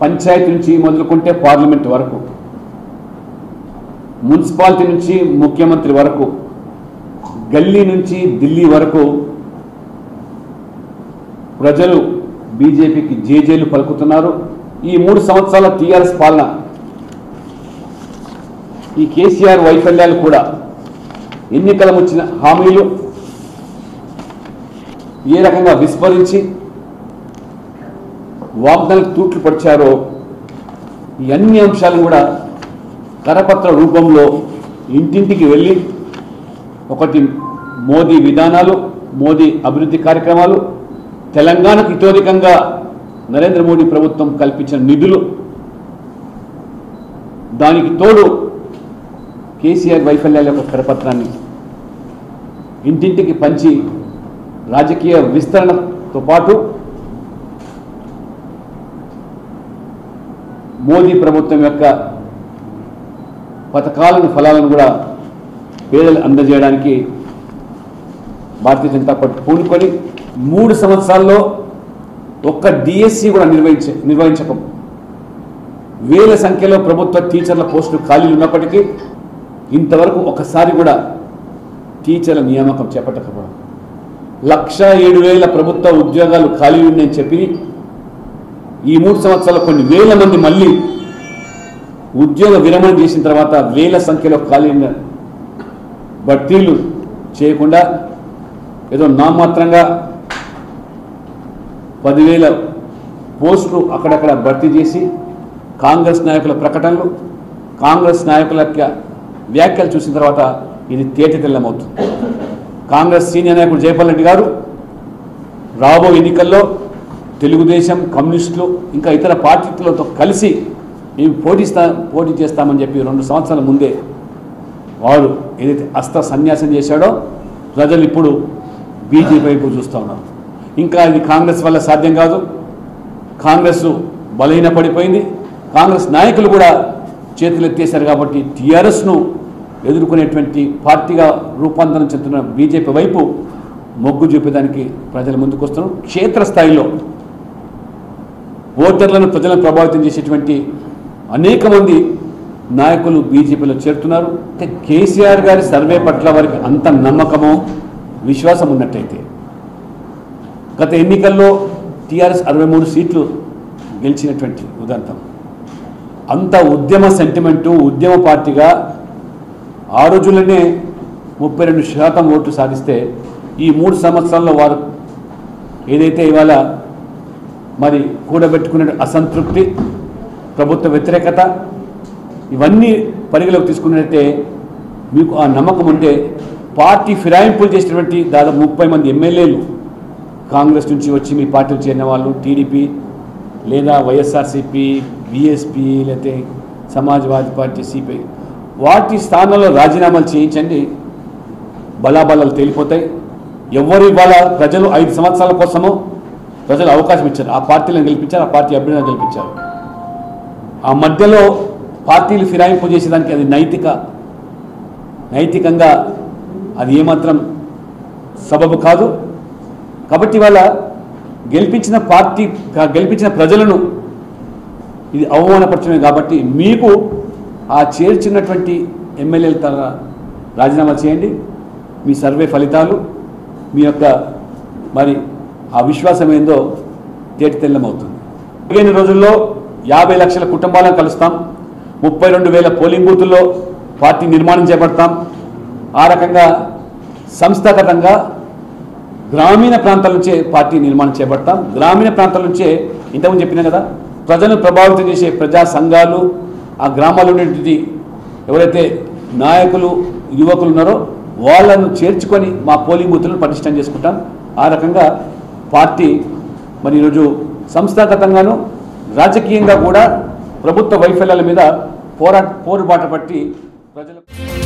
పంచాయతీ నుంచి మొదలుకుంటే పార్లమెంట్ వరకు మున్సిపాలిటీ నుంచి ముఖ్యమంత్రి వరకు గల్లీ నుంచి ఢిల్లీ వరకు ప్రజలు బీజేపీకి జేజేలు పలుకుతున్నారు. ఈ మూడు సంవత్సరాల టీఆర్ఎస్ పాలన ఈ కేసీఆర్ వైఫల్యాలు కూడా ఎన్నికల వచ్చిన హామీలు ఏ రకంగా విస్మరించి వాగ్దానికి తూట్లు పడిచారో ఈ అన్ని అంశాలు కూడా కరపత్ర రూపంలో ఇంటింటికి వెళ్ళి ఒకటి మోదీ విధానాలు మోదీ అభివృద్ధి కార్యక్రమాలు తెలంగాణకు ఇతోధికంగా నరేంద్ర మోడీ ప్రభుత్వం కల్పించిన నిధులు. దానికి తోడు కేసీఆర్ వైఫల్యాల యొక్క కరపత్రాన్ని ఇంటింటికి పంచి రాజకీయ విస్తరణతో పాటు మోదీ ప్రభుత్వం యొక్క పథకాలను ఫలాలను కూడా పేదలు అందజేయడానికి భారతీయ జనతా పార్టీ పూనుకొని మూడు సంవత్సరాల్లో ఒక్క డిఎస్సి కూడా నిర్వహించ నిర్వహించకం. వేల సంఖ్యలో ప్రభుత్వ టీచర్ల పోస్టులు ఖాళీలు ఉన్నప్పటికీ ఇంతవరకు ఒకసారి కూడా టీచర్ల నియామకం చేపట్టకపోవడం. లక్ష ఏడు వేల ప్రభుత్వ ఉద్యోగాలు ఖాళీ ఉన్నాయని చెప్పి ఈ మూడు సంవత్సరాలు కొన్ని వేల మంది మళ్ళీ ఉద్యోగ విరమణ చేసిన తర్వాత వేల సంఖ్యలో ఖాళీ భర్తీలు చేయకుండా ఏదో నామాత్రంగా పదివేల పోస్టులు అక్కడక్కడ భర్తీ చేసి కాంగ్రెస్ నాయకుల ప్రకటనలు కాంగ్రెస్ నాయకుల యొక్క వ్యాఖ్యలు చూసిన తర్వాత ఇది తేటతెల్లమవుతుంది. కాంగ్రెస్ సీనియర్ నాయకుడు జయపాల్ రెడ్డి గారు రాబో ఎన్నికల్లో తెలుగుదేశం కమ్యూనిస్టులు ఇంకా ఇతర పార్టీలతో కలిసి మేము పోటీస్తా పోటీ చేస్తామని చెప్పి రెండు సంవత్సరాల ముందే వారు ఏదైతే అస్త సన్యాసం చేశాడో ప్రజలు ఇప్పుడు బీజేపీ వైపు చూస్తూ ఉన్నారు. ఇంకా ఇది కాంగ్రెస్ వల్ల సాధ్యం కాదు. కాంగ్రెస్ బలహీన పడిపోయింది. కాంగ్రెస్ నాయకులు కూడా చేతులు ఎత్తేశారు కాబట్టి టీఆర్ఎస్ను ఎదుర్కొనేటువంటి పార్టీగా రూపాంతరం చెందుతున్న బీజేపీ వైపు మొగ్గు చూపేదానికి ప్రజల ముందుకు వస్తున్నారు క్షేత్రస్థాయిలో ఓటర్లను ప్రజలను ప్రభావితం చేసేటువంటి అనేక మంది నాయకులు బీజేపీలో చేరుతున్నారు. అంటే కేసీఆర్ గారి సర్వే పట్ల వారికి అంత నమ్మకమో విశ్వాసం ఉన్నట్టయితే గత ఎన్నికల్లో టీఆర్ఎస్ అరవై మూడు సీట్లు గెలిచినటువంటి ఉదంతం. అంత ఉద్యమ సెంటిమెంటు ఉద్యమ పార్టీగా ఆ రోజుల్లోనే ముప్పై రెండు శాతం ఓట్లు సాధిస్తే ఈ మూడు సంవత్సరాల్లో వారు ఏదైతే ఇవాళ మరి కూడబెట్టుకునే అసంతృప్తి ప్రభుత్వ వ్యతిరేకత ఇవన్నీ పరిగణలోకి తీసుకున్నట్టయితే మీకు ఆ నమ్మకం ఉంటే పార్టీ ఫిరాయింపులు చేసినటువంటి దాదాపు ముప్పై మంది ఎమ్మెల్యేలు కాంగ్రెస్ నుంచి వచ్చి మీ పార్టీలు చేరిన వాళ్ళు టీడీపీ లేదా వైఎస్ఆర్సీపీ బీఎస్పీ లేకపోతే సమాజ్వాదీ పార్టీ సిపిఐ. వాటి స్థానంలో రాజీనామాలు చేయించండి. బలాబలాలు తేలిపోతాయి. ఎవరి ఇవాళ ప్రజలు ఐదు సంవత్సరాల కోసమో ప్రజలు అవకాశం ఇచ్చారు. ఆ పార్టీలను గెలిపించారు ఆ పార్టీ అభ్యర్థులను గెలిపించారు. ఆ మధ్యలో పార్టీలు ఫిరాయింపు చేసేదానికి అది నైతిక నైతికంగా అది ఏమాత్రం సబబు కాదు. కాబట్టి ఇవాళ గెలిపించిన పార్టీ గెలిపించిన ప్రజలను ఇది అవమానపరచమే కాబట్టి మీకు ఆ చేర్చినటువంటి ఎమ్మెల్యేల తన రాజీనామా చేయండి. మీ సర్వే ఫలితాలు మీ యొక్క మరి ఆ విశ్వాసం ఏందో తేటి తెల్లమవుతుంది. పదిహేను రోజుల్లో యాభై లక్షల కుటుంబాలను కలుస్తాం ముప్పై రెండు వేల పోలింగ్ బూతుల్లో పార్టీ నిర్మాణం చేపడతాం. ఆ రకంగా సంస్థాగతంగా గ్రామీణ ప్రాంతాల నుంచే పార్టీ నిర్మాణం చేపడతాం. గ్రామీణ ప్రాంతాల నుంచే ఇంతకుముందు చెప్పినా కదా ప్రజలను ప్రభావితం చేసే ప్రజా సంఘాలు ఆ గ్రామాల్లో ఉండేటువంటి ఎవరైతే నాయకులు యువకులు ఉన్నారో వాళ్ళను చేర్చుకొని మా పోలింగ్ బూతులను పటిష్టం చేసుకుంటాం. ఆ రకంగా పార్టీ మరి ఈరోజు సంస్థాగతంగాను రాజకీయంగా కూడా ప్రభుత్వ వైఫల్యాల మీద పోరాట పోరుబాట పట్టి ప్రజలకు